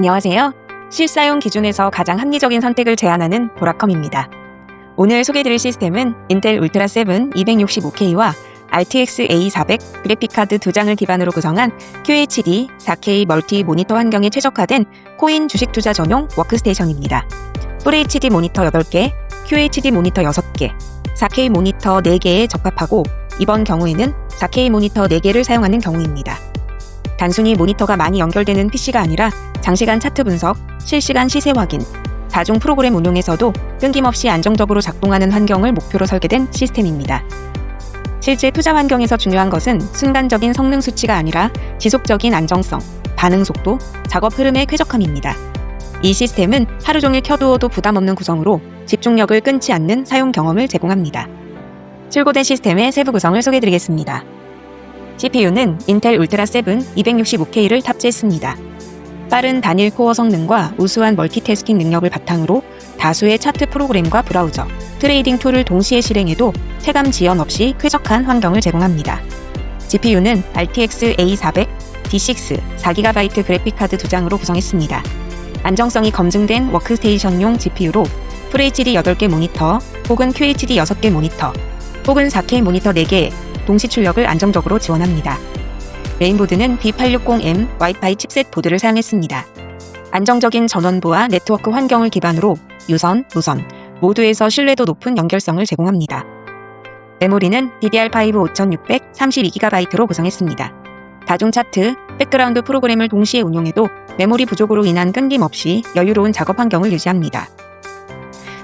안녕하세요. 실사용 기준에서 가장 합리적인 선택을 제안하는 보라컴입니다. 오늘 소개드릴 시스템은 인텔 울트라 7 265K와 RTX A400 그래픽카드 두 장을 기반으로 구성한 QHD 4K 멀티 모니터 환경에 최적화된 코인 주식 투자 전용 워크스테이션입니다. FHD 모니터 8개, QHD 모니터 6개, 4K 모니터 4개에 적합하고 이번 경우에는 4K 모니터 4개를 사용하는 경우입니다. 단순히 모니터가 많이 연결되는 PC가 아니라 장시간 차트 분석, 실시간 시세 확인, 다중 프로그램 운용에서도 끊김없이 안정적으로 작동하는 환경을 목표로 설계된 시스템입니다. 실제 투자 환경에서 중요한 것은 순간적인 성능 수치가 아니라 지속적인 안정성, 반응 속도, 작업 흐름의 쾌적함입니다. 이 시스템은 하루 종일 켜두어도 부담 없는 구성으로 집중력을 끊지 않는 사용 경험을 제공합니다. 출고된 시스템의 세부 구성을 소개해드리겠습니다. CPU는 인텔 울트라 7 265K를 탑재했습니다. 빠른 단일 코어 성능과 우수한 멀티태스킹 능력을 바탕으로 다수의 차트 프로그램과 브라우저, 트레이딩 툴을 동시에 실행해도 체감 지연 없이 쾌적한 환경을 제공합니다. GPU는 RTX A400, D6, 4GB 그래픽카드 두 장으로 구성했습니다. 안정성이 검증된 워크스테이션용 GPU로 FHD 8개 모니터 혹은 QHD 6개 모니터 혹은 4K 모니터 4개 동시 출력을 안정적으로 지원합니다. 메인보드는 B860M 와이파이 칩셋 보드를 사용했습니다. 안정적인 전원부와 네트워크 환경을 기반으로 유선, 무선 모두에서 신뢰도 높은 연결성을 제공합니다. 메모리는 DDR5 5600 32GB로 구성했습니다. 다중 차트, 백그라운드 프로그램을 동시에 운용해도 메모리 부족으로 인한 끊김 없이 여유로운 작업 환경을 유지합니다.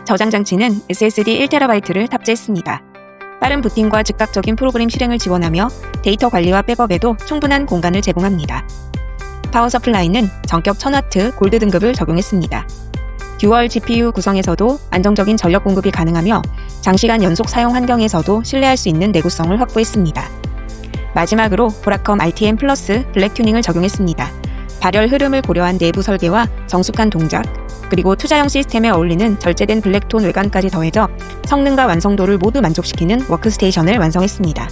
저장 장치는 SSD 1TB를 탑재했습니다. 빠른 부팅과 즉각적인 프로그램 실행을 지원하며 데이터 관리와 백업에도 충분한 공간을 제공합니다. 파워 서플라이는 전격 1000W 골드 등급을 적용했습니다. 듀얼 GPU 구성에서도 안정적인 전력 공급이 가능하며 장시간 연속 사용 환경에서도 신뢰할 수 있는 내구성을 확보했습니다. 마지막으로 보라컴 RTM 플러스 블랙 튜닝을 적용했습니다. 발열 흐름을 고려한 내부 설계와 정숙한 동작, 그리고 투자용 시스템에 어울리는 절제된 블랙톤 외관까지 더해져 성능과 완성도를 모두 만족시키는 워크스테이션을 완성했습니다.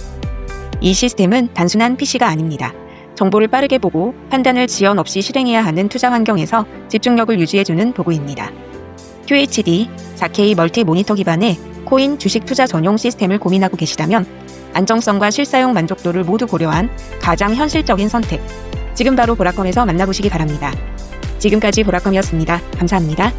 이 시스템은 단순한 PC가 아닙니다. 정보를 빠르게 보고 판단을 지연 없이 실행해야 하는 투자 환경에서 집중력을 유지해주는 도구입니다. QHD 4K 멀티 모니터 기반의 코인 주식 투자 전용 시스템을 고민하고 계시다면 안정성과 실사용 만족도를 모두 고려한 가장 현실적인 선택. 지금 바로 보라컴에서 만나보시기 바랍니다. 지금까지 보라컴이었습니다. 감사합니다.